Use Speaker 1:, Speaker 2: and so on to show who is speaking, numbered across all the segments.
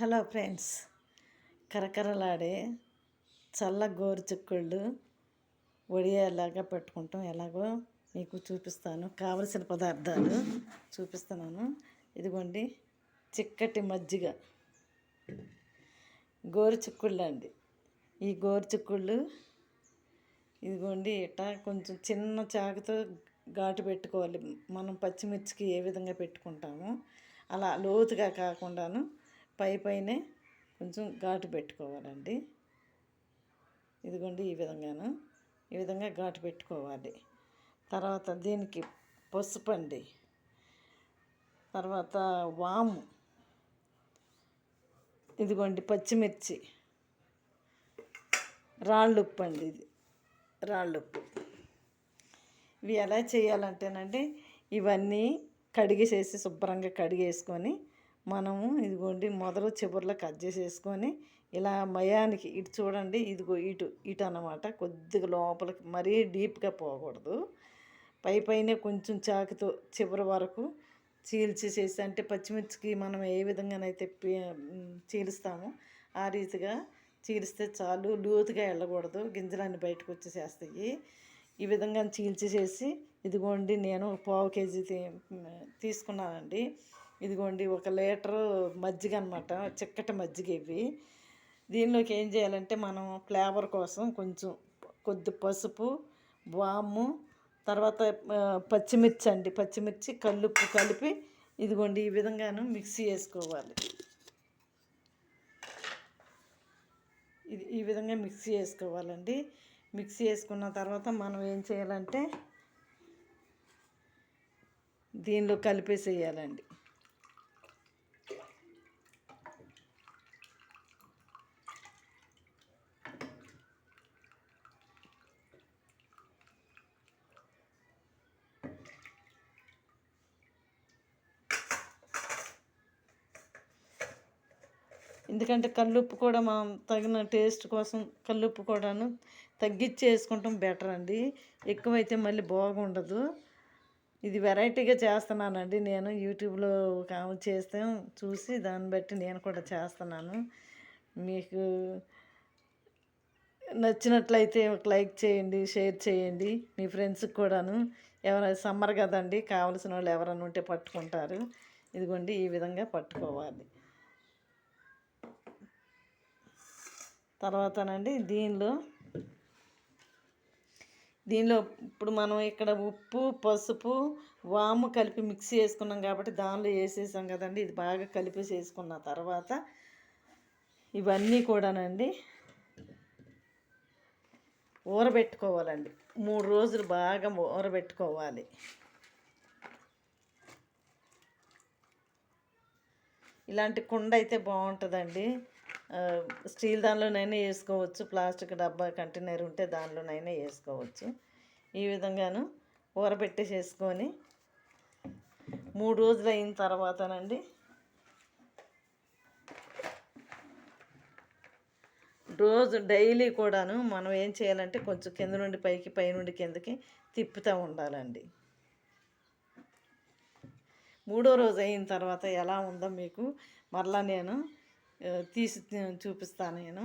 Speaker 1: Hello friends. కరకరలాడే చల్ల గోరుచిక్కుళ్ళు వడియేలాగా పెట్టుకుంటాం. ఎలాగో మీకు చూపిస్తాను. కావలసిన పదార్థాలు చూపిస్తున్నాను. ఇదిగోండి చిక్కటి మజ్జిగ. గోరుచిక్కుళ్ళు అండి. ఈ గోరుచిక్కుళ్ళు ఇదిగోండి ఇట కొంచెం చిన్న చాకుతో ఘాటు పెట్టుకోవాలి. మనం పచ్చిమిర్చికి ఏ విధంగా పెట్టుకుంటామో అలా లోతుగా కాకుండాను పై పైనే కొంచెం ఘాటు పెట్టుకోవాలండి. ఇదిగోండి ఈ విధంగాను. ఈ విధంగా ఘాటు పెట్టుకోవాలి. తర్వాత దీనికి పసుపు అండి. తర్వాత వాము. ఇదిగోండి పచ్చిమిర్చి. రాళ్ళుప్పు అండి ఇది. రాళ్ళుప్పు. ఇవి ఎలా చేయాలంటేనండి ఇవన్నీ కడిగేసేసి శుభ్రంగా కడిగేసుకొని మనము ఇదిగోండి మొదలు చివరిలో కట్ చేసేసుకొని ఇలా మయానికి ఇటు చూడండి ఇదిగో ఇటు ఇటు అన్నమాట. కొద్దిగా లోపలికి మరీ డీప్గా పోకూడదు. పై పైనే కొంచెం చాకుతో చివరి వరకు చీల్చేసేసి అంటే పచ్చిమిర్చికి మనం ఏ విధంగానైతే చీలుస్తామో ఆ రీతిగా చీలిస్తే చాలు. లోతుగా వెళ్ళకూడదు. గింజలన్నీ బయటకు వచ్చేసేస్తాయి. ఈ విధంగా చీల్చేసేసి ఇదిగోండి నేను పావు కేజీ తీసుకున్నానండి. ఇదిగోండి ఒక లీటరు మజ్జిగ అనమాట చిక్కటి మజ్జిగ ఇవి. దీనిలోకి ఏం చేయాలంటే మనం ఫ్లేవర్ కోసం కొంచెం కొద్ది పసుపు వాము తర్వాత పచ్చిమిర్చి అండి. పచ్చిమిర్చి కల్లుప్పు కలిపి ఇదిగోండి ఈ విధంగాను మిక్సీ వేసుకోవాలి ఇది ఈ విధంగా మిక్సీ వేసుకోవాలండి మిక్సీ వేసుకున్న తర్వాత మనం ఏం చేయాలంటే దీనిలో కలిపేసేయాలండి. ఎందుకంటే కల్లుప్పు కూడా మనం తగిన టేస్ట్ కోసం కల్లుప్పు కూడాను తగ్గించి వేసుకుంటాం బెటర్ అండి. ఎక్కువైతే మళ్ళీ బాగుండదు. ఇది వెరైటీగా చేస్తున్నానండి. నేను యూట్యూబ్లో ఒక చేస్తే చూసి దాన్ని బట్టి నేను కూడా చేస్తున్నాను. మీకు నచ్చినట్లయితే ఒక లైక్ చేయండి షేర్ చేయండి. మీ ఫ్రెండ్స్కి కూడాను ఎవరైనా సమ్మర్ కదండి కావలసిన వాళ్ళు ఎవరైనా ఉంటే పట్టుకుంటారు. ఇదిగోండి ఈ విధంగా పట్టుకోవాలి. తర్వాతనండి దీనిలో దీనిలో ఇప్పుడు మనం ఇక్కడ ఉప్పు పసుపు వాము కలిపి మిక్సీ వేసుకున్నాం కాబట్టి దానిలో వేసేసాం కదండి. ఇది బాగా కలిపి వేసుకున్న తర్వాత ఇవన్నీ కూడానండి ఊరబెట్టుకోవాలండి. మూడు రోజులు బాగా ఊరబెట్టుకోవాలి. ఇలాంటి కుండ అయితే బాగుంటుందండి. స్టీల్ దానిలోనైనా వేసుకోవచ్చు ప్లాస్టిక్ డబ్బా కంటైనర్ ఉంటే దానిలోనైనా వేసుకోవచ్చు. ఈ విధంగాను ఊరబెట్టేసేసుకొని మూడు రోజులు అయిన తర్వాతనండి రోజు డైలీ కూడాను మనం ఏం చేయాలంటే కొంచెం కింద నుండి పైకి పై నుండి కిందకి తిప్పుతూ ఉండాలండి. మూడో రోజు అయిన తర్వాత ఎలా ఉందో మీకు మరలా నేను తీసి చూపిస్తాను నేను.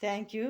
Speaker 1: Thank you